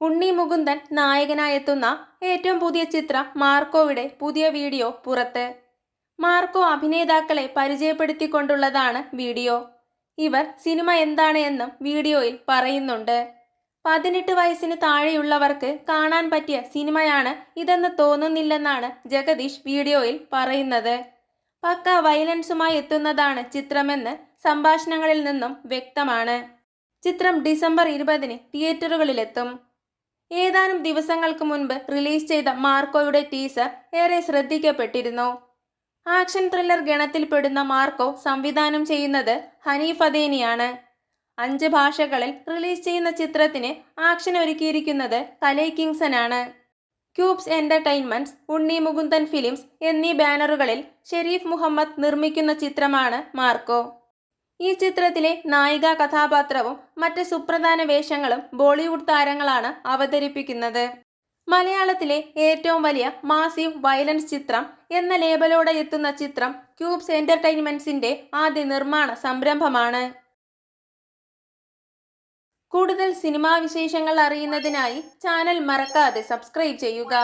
ഉണ്ണി മുകുന്ദൻ നായകനായെത്തുന്ന ഏറ്റവും പുതിയ ചിത്രം മാർക്കോയുടെ പുതിയ വീഡിയോ പുറത്ത്. മാർക്കോ അഭിനേതാക്കളെ പരിചയപ്പെടുത്തിക്കൊണ്ടുള്ളതാണ് വീഡിയോ. ഇവർ സിനിമ എന്താണ് എന്നും വീഡിയോയിൽ പറയുന്നുണ്ട്. പതിനെട്ട് വയസ്സിന് താഴെയുള്ളവർക്ക് കാണാൻ പറ്റിയ സിനിമയാണ് ഇതെന്ന് തോന്നുന്നില്ലെന്നാണ് ജഗദീഷ് വീഡിയോയിൽ പറയുന്നത്. പക്ക വയലൻസുമായി എത്തുന്നതാണ് ചിത്രമെന്ന് സംഭാഷണങ്ങളിൽ നിന്നും വ്യക്തമാണ്. ചിത്രം ഡിസംബർ ഇരുപതിന് തിയേറ്ററുകളിലെത്തും. ഏതാനും ദിവസങ്ങൾക്ക് മുൻപ് റിലീസ് ചെയ്ത മാർക്കോയുടെ ടീസർ ഏറെ ശ്രദ്ധിക്കപ്പെട്ടിരുന്നു. ആക്ഷൻ ത്രില്ലർ ഗണത്തിൽപ്പെടുന്ന മാർക്കോ സംവിധാനം ചെയ്യുന്നത് ഹനീഫ് അദേനിയാണ്. അഞ്ച് ഭാഷകളിൽ റിലീസ് ചെയ്യുന്ന ചിത്രത്തിന് ആക്ഷൻ ഒരുക്കിയിരിക്കുന്നത് കലൈ കിങ്സൺ ആണ് Cubes Entertainments Unni Mukundan films എന്നീ ബാനറുകളിൽ ഷെരീഫ് മുഹമ്മദ് നിർമ്മിക്കുന്ന ചിത്രമാണ് മാർക്കോ. ഈ ചിത്രത്തിലെ നായിക കഥാപാത്രവും മറ്റ് സുപ്രധാന വേഷങ്ങളും ബോളിവുഡ് താരങ്ങളാണ് അവതരിപ്പിക്കുന്നത്. മലയാളത്തിലെ ഏറ്റവും വലിയ മാസീവ് വയലൻസ് ചിത്രം എന്ന ലേബലോടെ എത്തുന്ന ചിത്രം ക്യൂബ്സ് എന്റർടൈൻമെന്റ്സിന്റെ ആദ്യ നിർമ്മാണ സംരംഭമാണ്. കൂടുതൽ സിനിമാ വിശേഷങ്ങൾ അറിയുന്നതിനായി ചാനൽ മറക്കാതെ സബ്സ്ക്രൈബ് ചെയ്യുക.